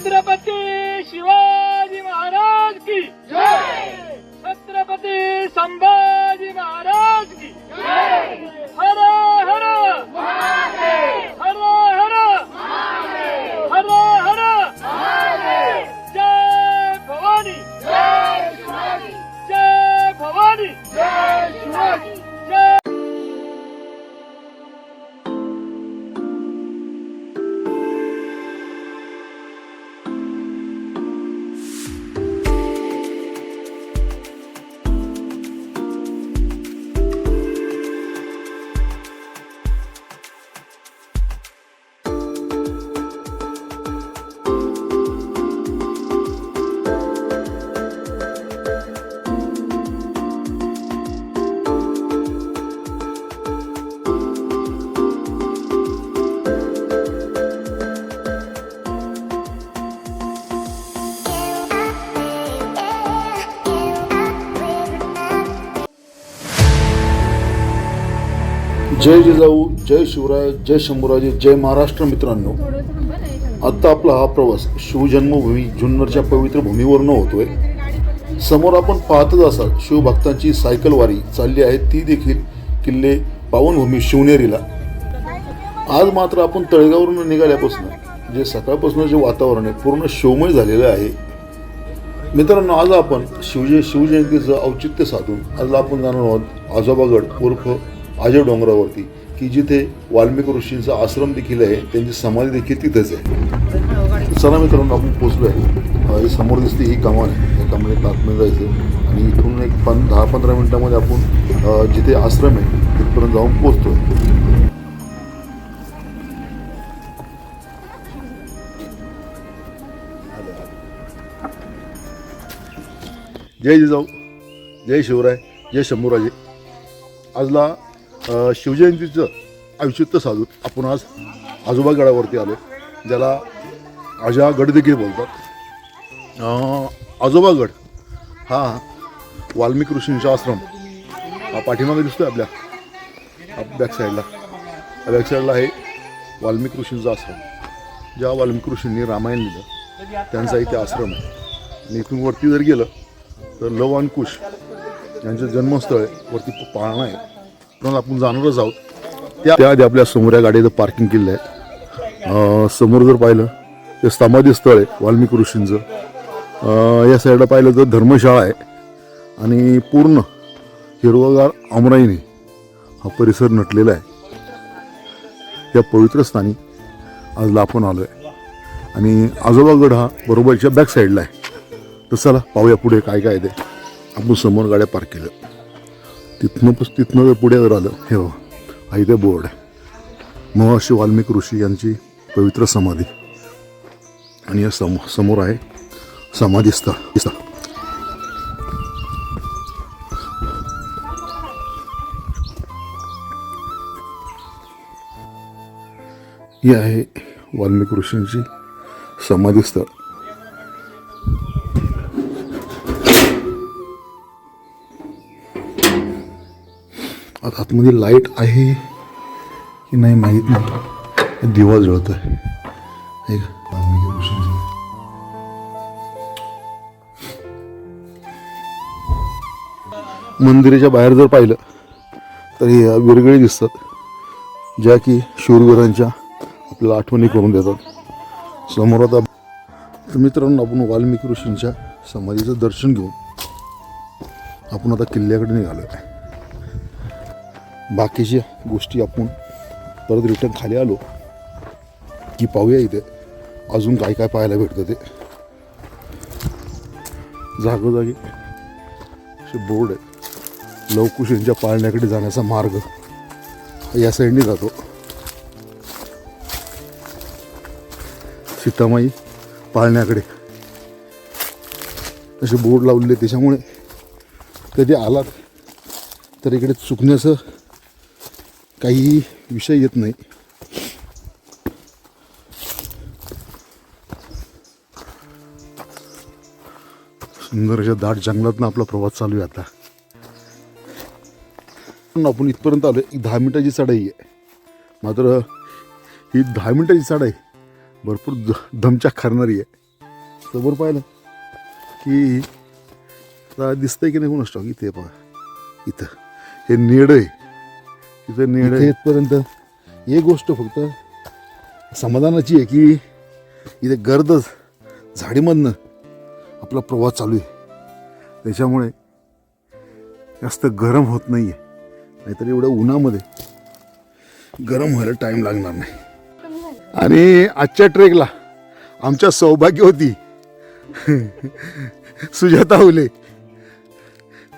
छत्रपती जय जिजाऊ जय शिवराय जय शंभूराजे जय महाराष्ट्र मित्रांनो. आत्ता आपला हा प्रवास शिवजन्मभूमी जुन्नरच्या पवित्र भूमीवरनं होतोय. समोर आपण पाहतच असाल शिवभक्तांची सायकल वारी चालली आहे. ती देखील किल्ले पावनभूमी शिवनेरीला. आज मात्र आपण तळेगावरून निघाल्यापासून जे सकाळपासून जे वातावरण आहे पूर्ण शिवमय झालेलं आहे. मित्रांनो आज आपण शिवजय शिवजयंतीचं औचित्य साधून आज आपण जाणार आहोत आजोबागड उर्फ अजय डोंगरावरती की जिथे वाल्मिकी ऋषींचा आश्रम देखील आहे त्यांची समाधी देखील तिथेच आहे. चला मित्रांनो आपण पोचलो आहे समोर दिसते ही कमान आहे. या कमाने तातमध्ये जायचं आणि इथून एक पण दहा पंधरा मिनटामध्ये आपण जिथे आश्रम आहे तिथपर्यंत जाऊन पोचतोय जय जिजाऊ जय शिवराय जय शंभूराजे. आजला शिवजयंतीचं औचित्य साधून आपण आज आजोबा गडावरती आलो ज्याला आजा गड देखील बोलतात आजोबा गड हा वाल्मिकी ऋषींचा आश्रम हा पाठीमागे दिसतोय आपल्या बॅक साईडला बॅक साईडला आहे वाल्मिकी ऋषींचा आश्रम. ज्या वाल्मिकी ऋषींनी रामायण लिहिलं त्यांचा इथे आश्रम आहे. आणि इथून वरती जर गेलं तर लव आणि कुश यांचं जन्मस्थळ आहे. वरती पाळणा आहे. पण आपण जाणारच आहोत. त्या त्याआधी आपल्यासमोर या गाडीचं पार्किंग केलं आहे. समोर जर पाहिलं ते समाधी स्थळ आहे वाल्मिकी ऋषींचं. या साईडला पाहिलं तर धर्मशाळा आहे. आणि पूर्ण हिरवगार अमराईने हा परिसर नटलेला आहे. या पवित्र स्थानी आज आपण आलो आहे आणि आजोबागड हा बरोबरच्या बॅक साईडला आहे. तर चला पाहूया पुढे काय काय ते. आपण समोर गाड्या पार्क केल्या. तिथनं पस तिथनं जर पुढे जर आलं हे बघा हा इथे बोर्ड आहे. महर्षी वाल्मिकी ऋषी यांची पवित्र समाधी. आणि या सम समोर आहे समाधीस्थळ. ही आहे वाल्मिकी ऋषींची समाधीस्थळ. आतमध्ये लाइट आहे की नाही माहीत नाही. दिवा जळत आहे. का? मंदिराच्या बाहेर जर पाहिलं तर हे वेगवेगळे दिसतात ज्या की शूरवीरांच्या आपल्याला आठवणी करून देतात. समोर आता मित्रांनो आपण वाल्मिकी ऋषींच्या समाधीचं दर्शन घेऊन आपण आता किल्ल्याकडे निघालो आहे बाकीच्या गोष्टी आपण परत रिटर्न खाली आलो की पाहूया इथे. अजून काय काय पाहायला भेटतं ते. जागोजागी असे बोर्ड आहे लवकुश यांच्या पाळण्याकडे जाण्याचा मार्ग या साईडने जातो. सीतामाई पाळण्याकडे. असे बोर्ड लावलेले त्याच्यामुळे कधी आलात तर इकडे चुकण्याचं काही विषय येत नाही. सुंदर अशा दाट जंगलातनं आपला प्रवास चालू आहे आता. पण आपण इथपर्यंत आलो एक दहा मिनिटाची चढाई आहे. मात्र ही दहा मिनिटाची चढाई भरपूर द- दमचाक खारणारी आहे. समोर पाहिलं की दिसतंय की नाही कोण स्टॉक इथे पहा इथं. हे नेड आहे. नेड आहे. इथपर्यंत एक गोष्ट फक्त समाधानाची आहे की इथे गर्दच झाडीमधनं आपला प्रवास चालू आहे. त्याच्यामुळे जास्त गरम होत नाही आहे नाहीतर एवढ्या उन्हामध्ये गरम व्हायला टाईम लागणार नाही. आणि आजच्या ट्रेकला आमच्या सौभाग्य होती. सुजाता हुले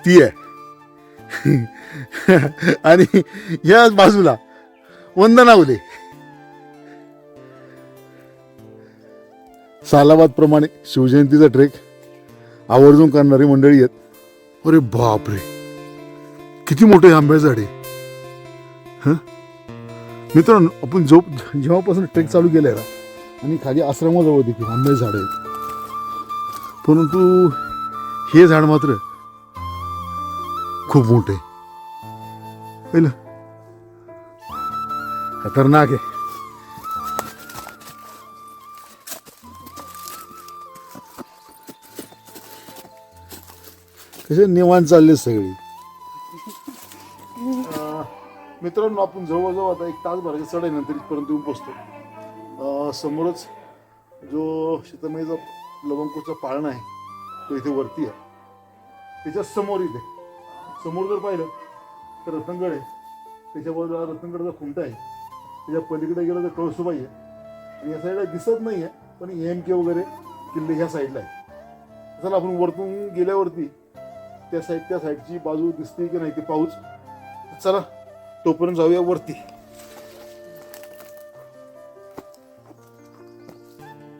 ती आहे. आणि या बाजूला वंदना हुले सालाबाद प्रमाणे शिवजयंतीचा ट्रेक आवर्जून करणारी मंडळी आहेत. अरे बापरे. किती मोठे आंब्या झाड. आहे हं? मित्रांनो आपण जो जेव्हापासून ट्रेक चालू केलाय ना आणि खाली आश्रमाजवळ देखील आंब्याचे झाड आहेत. परंतु हे झाड मात्र खूप मोठे. पहिलं खतरनाक आहे कसे निवांत चालले सगळी मित्रांनो आपण जवळजवळ आता एक तासभराच्या चढाईनंतर इथपर्यंत येऊन पोचतो समोरच जो शीतमेचा लवंगूचा पाळणा आहे तो इथे वरती आहे त्याच्यासमोर इथे समोर जर पाहिलं तर रत्नगड आहे. त्याच्या बाजूला रत्नगडचा खुंट आहे. त्याच्या पलीकडे गेलं तर कळसुबाई आहे. आणि या साईडला दिसत नाही आहे पण एम के वगैरे किल्ले ह्या साईडला आहे चला आपण वरतून गेल्यावरती त्या साईड त्या साईडची बाजू दिसते की नाही ते पाऊच चला तोपर्यंत जाऊया वरती.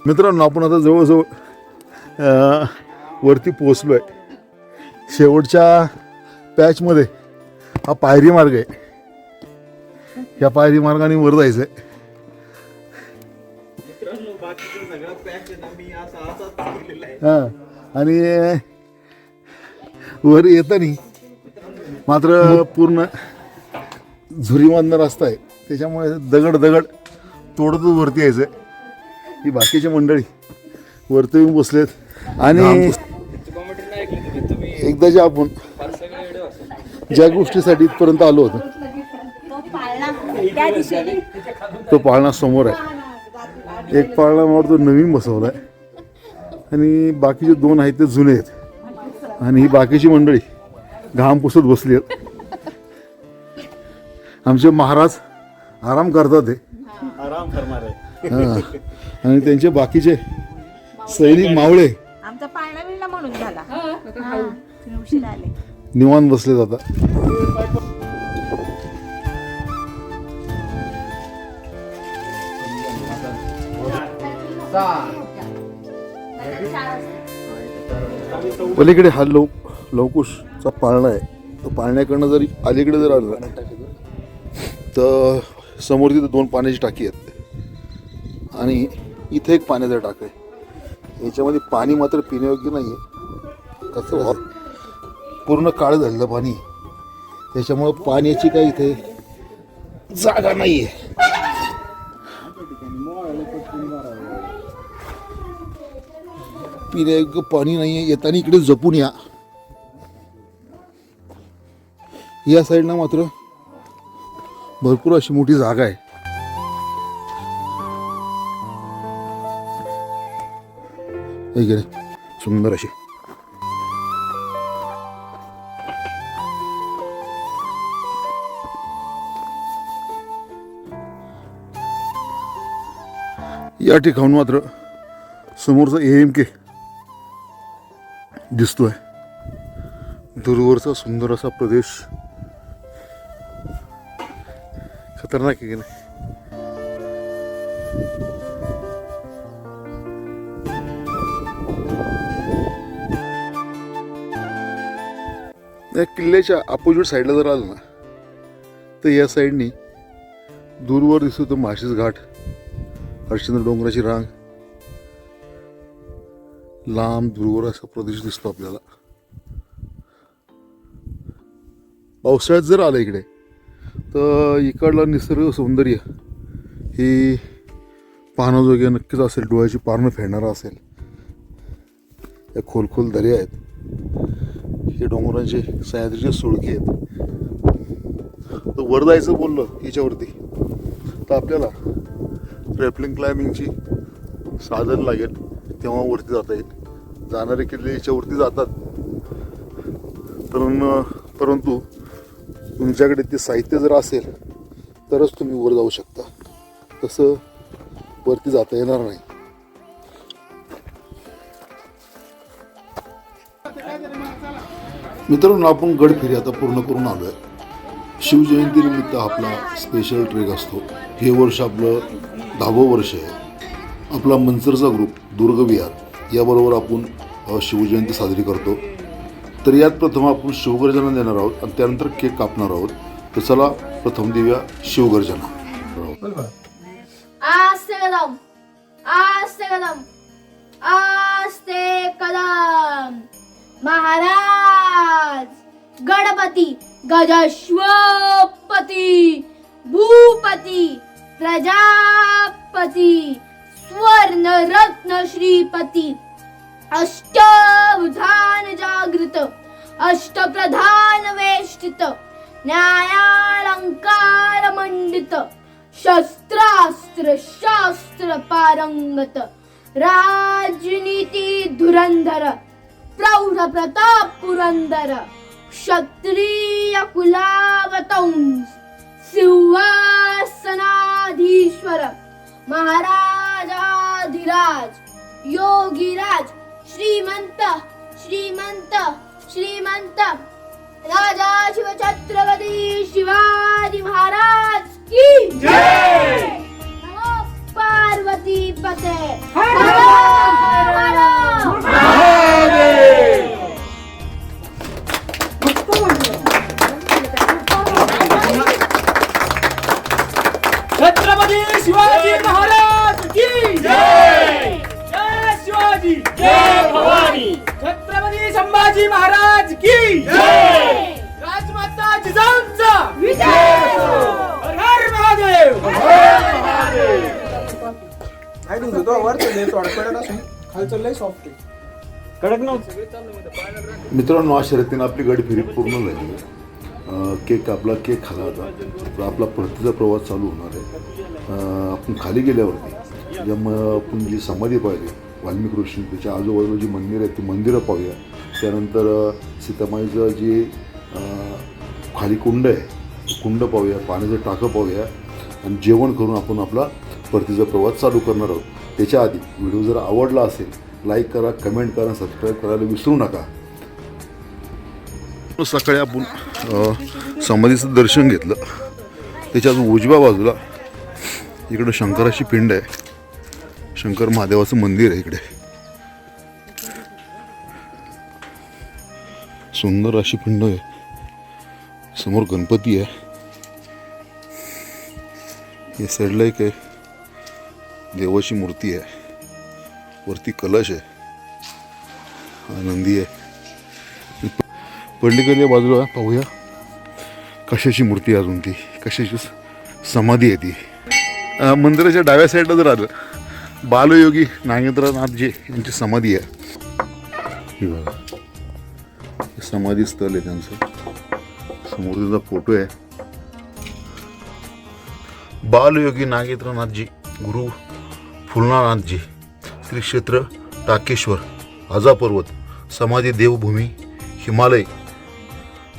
मित्रांनो आपण आता जवळजवळ वरती पोचलो आहे शेवटच्या पॅचमध्ये हा पायरी मार्ग आहे. या पायरी मार्गाने वर जायचं आहे हा. आणि वर येताना मात्र पूर्ण झुरीमधनं रस्ता आहे. त्याच्यामुळे दगड दगड तोडतच वरती यायचं ही बाकीची मंडळी वरती येऊन बसलेत. आणि एकदा जे आपण ज्या गोष्टीसाठी इथपर्यंत आलो होतो. तो पाळणा त्या दिशेने तो पाळणा समोर आहे. एक पाळणा मला तो नवीन बसवला आहे आणि बाकीचे दोन आहेत ते जुने आहेत. आणि ही बाकीची मंडळी घाम पुसत बसली आहेत. आमचे महाराज आराम करतात ते आराम करणार. आहे हा. आणि त्यांचे बाकीचे सैनिक मावळे. आमचा पाळणा म्हणून झाला. निवांत बसले जातात पलीकडे हा लव लवकुशचा पाळणा आहे. तो पाळण्याकडनं जरी अलीकडे जर आलं तर समोर तिथे दोन पाण्याची टाकी आहेत. आणि इथे एक पाण्याचा टाक आहे. याच्यामध्ये पाणी मात्र पिण्यायोग्य नाही आहे कसं पूर्ण काळं झालेलं पाणी. त्याच्यामुळं पाण्याची काही इथे जागा नाही आहे पिण्यायोग्य पाणी नाही आहे येताना इकडे जपून या. या साईडला मात्र भरपूर अशी मोठी जागा आहे. सुंदर अशी. या ठिकाणून मात्र समोरचा ए एम के दिसतोय. दूरवरचा सुंदर असा प्रदेश. खतरनाक आहे की नाही? या किल्ल्याच्या अपोजिट साईडला जर आलं ना तर या साईडनी दूरवर दिसतो तो माशीस घाट. हरिश्चंद्र डोंगराची रांग. लांब दूरवर असा प्रदेश दिसतो आपल्याला. पावसाळ्यात जर आलं इकडे तर इकडला निसर्ग सौंदर्य ही पाहण्याजोगे नक्कीच असेल डोळ्याची पारणं फेडणारं असेल. या खोलखोल दर्या आहेत. हे डोंगरांचे सह्याद्रीचे सुळके आहेत. तर वर जायचं बोललं याच्यावरती तर आपल्याला ट्रॅपलिंग क्लाइम्बिंगची साधन लागेल तेव्हा वरती जाता येईल. जाणारे किल्ले याच्यावरती जातात. तर परंतु तुमच्याकडे ते साहित्य जर असेल तरच तुम्ही वर जाऊ शकता. तसं वरती जाता येणार नाही. मित्रांनो आपण गड फिरी आता पूर्ण करून आलो आहे शिवजयंतीनिमित्त आपला स्पेशल ट्रेक असतो. हे वर्ष आपलं दहावं वर्ष आहे. आपला मंचरचा ग्रुप दुर्गविहार याबरोबर आपण शिवजयंती साजरी करतो. तर यात प्रथम आपण शिवगर्जना देणार आहोत आणि त्यानंतर केक कापणार आहोत. तर चला प्रथम देऊया शिवगर्जना. आस्ते कदम आस्ते कदम आस्ते कदम. महाराज गणपती गजश्वपती भूपती प्रजापती स्वर्ण रत्न श्रीपती अष्टभुजान जागृत अष्टप्रधान वेष्टित न्यायालंकार मंडित शस्त्रास्त्र शास्त्र पारंगत राजनीती धुरंधर प्रौढ प्रताप पुरंदर क्षत्रिय कुलावतंस सिंहासनाधीश्वर महाराजाधिराज योगीराज श्रीमंत श्रीमंत श्रीमंत राजा शिवछत्रपती शिवाजी महाराज की नमो पार्वती पते शिवाजी महाराज की जय! जय शिवाजी! जय भवानी! छत्रपती संभाजी महाराज की जय! राजमाता जिजाऊंचा हर हर महादेव! काय तुमचं? तो वर लय तोडकडत असून खालचं लय सॉफ्ट कडक नव्हतं. मित्रांनो शर्यतीनं आपली गाडी फेरी पूर्ण झाली. केक आपला केक खाला होता. तर आपला परतीचा प्रवास चालू होणार आहे. आपण खाली गेल्यावरती ज्यामुळं आपण जी समाधी पाहिली वाल्मिक ऋषी त्याच्या आजूबाजूला जी मंदिरं आहेत ती मंदिरं पाहूया. त्यानंतर सीतामाईचं जे खाली कुंड आहे कुंड पाहूया पाण्याचं टाकं पाहूया आणि जेवण करून आपण आपला परतीचा प्रवास चालू करणार आहोत. त्याच्या आधी व्हिडिओ जर आवडला असेल लाईक करा कमेंट करा सबस्क्राईब करायला विसरू नका. सकाळी आपण समाधीचं दर्शन घेतलं. त्याच्या उजव्या बाजूला इकडं शंकराची पिंड आहे. शंकर महादेवाचं मंदिर आहे इकडे. सुंदर अशी पिंड आहे. समोर गणपती आहे. या साईडला एक आहे. देवाची मूर्ती आहे. वरती कलश आहे. आनंदी आहे. पडलीकडल्या बाजूला? पाहूया. कशाची मूर्ती अजून ती? कशाची समाधी आहे ती? मंदिराच्या डाव्या साईडला जर आलं बालयोगी नागेंद्रनाथजी यांची समाधी आहे. बघा. समाधी स्थळ आहे त्यांचं. समोर फोटो आहे. बालयोगी नागेंद्रनाथजी गुरु फुलनानाथजी श्री क्षेत्र टाकेश्वर आजा पर्वत समाधी देवभूमी हिमालय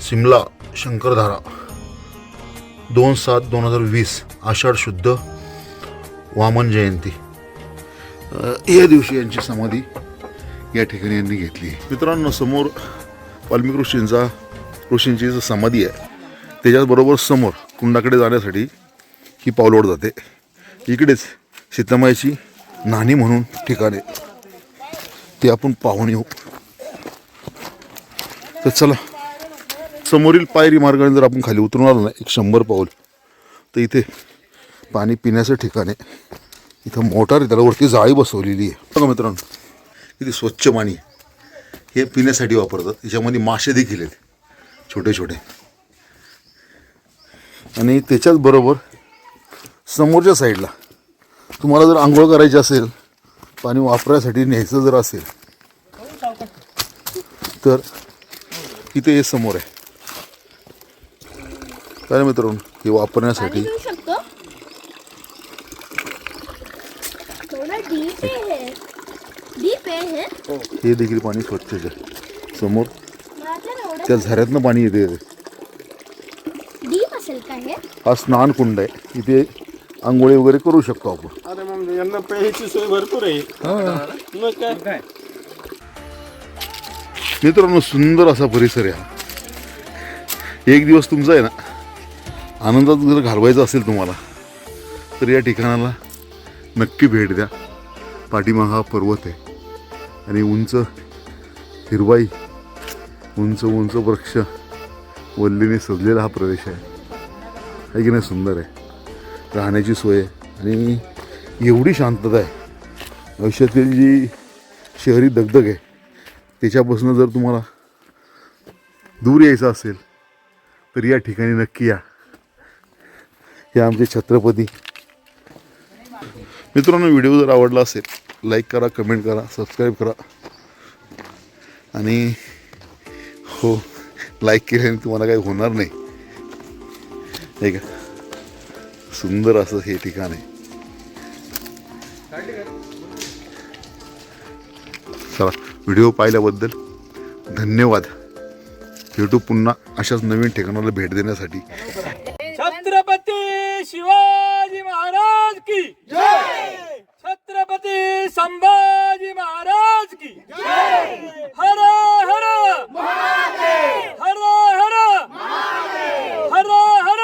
सिमला शंकरधारा दोन सात दोन हजार वीस आषाढ शुद्ध वामन जयंती. या दिवशी यांची समाधी या ठिकाणी यांनी घेतली मित्रांनो समोर वाल्मिक ऋषींचा ऋषींची जी समाधी आहे त्याच्याचबरोबर समोर कुंडाकडे जाण्यासाठी ही पावलोड जाते. इकडेच सीतामाईची नाणी म्हणून ठिकाणे ते आपण पाहून येऊ. तर चला समोरील पायरी मार्गाने जर आपण खाली उतरून आलो ना एक शंभर पाऊल तर इथे पाणी पिण्याचं ठिकाण आहे इथं मोटार आहे त्याला वरती जाळी बसवलेली आहे. बघा मित्रांनो किती स्वच्छ पाणी हे पिण्यासाठी वापरतात. याच्यामध्ये मासे देखील आहेत छोटे छोटे. आणि त्याच्याच बरोबर समोरच्या साईडला तुम्हाला जर आंघोळ करायची असेल पाणी वापरायसाठी न्यायचं जर असेल तर इथे हे समोर आहे. काय मित्रांनो हे वापरण्यासाठी पाणी पिऊ शकतो थोडा डीप आहे हे डीप आहे हे हे देखील पाणी स्वच्छच आहे समोर त्या झऱ्यातनं पाणी येते हे? स्नान कुंड आहे. इथे आंघोळी वगैरे करू शकतो आपण. अरे मग यांना प्यायची सोय भरपूर आहे. मग काय? मित्रांनो सुंदर असा परिसर आहे हा. एक दिवस तुमचा आहे ना आनंदात जर घालवायचा असेल तुम्हाला तर या ठिकाणाला नक्की भेट द्या. पाठीमागा हा पर्वत आहे. आणि उंच हिरवाई उंच उंच वृक्ष वल्लीने सजलेला हा प्रदेश आहे. की नाही सुंदर आहे? राहण्याची सोय आणि एवढी शांतता आहे. आयुष्यातील जी शहरी दगदग आहे त्याच्यापासून जर तुम्हाला दूर यायचं असेल तर या ठिकाणी नक्की या. हे आमचे छत्रपती. मित्रांनो व्हिडिओ जर आवडला असेल लाईक करा कमेंट करा सबस्क्राईब करा. आणि हो लाईक केल्याने तुम्हाला काही होणार नाही. हे का सुंदर असं हे ठिकाण आहे. चला व्हिडिओ पाहिल्याबद्दल धन्यवाद. यूट्यूब पुन्हा अशाच नवीन ठिकाणाला भेट देण्यासाठी. छत्रपती शिवाजी महाराज की जय! छत्रपती संभाजी महाराज की हर हर। हर हर। हर हर।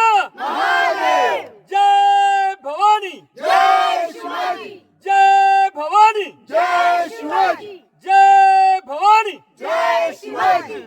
जय भवानी। जय भवानी। जय भवानी। जय शिवाजी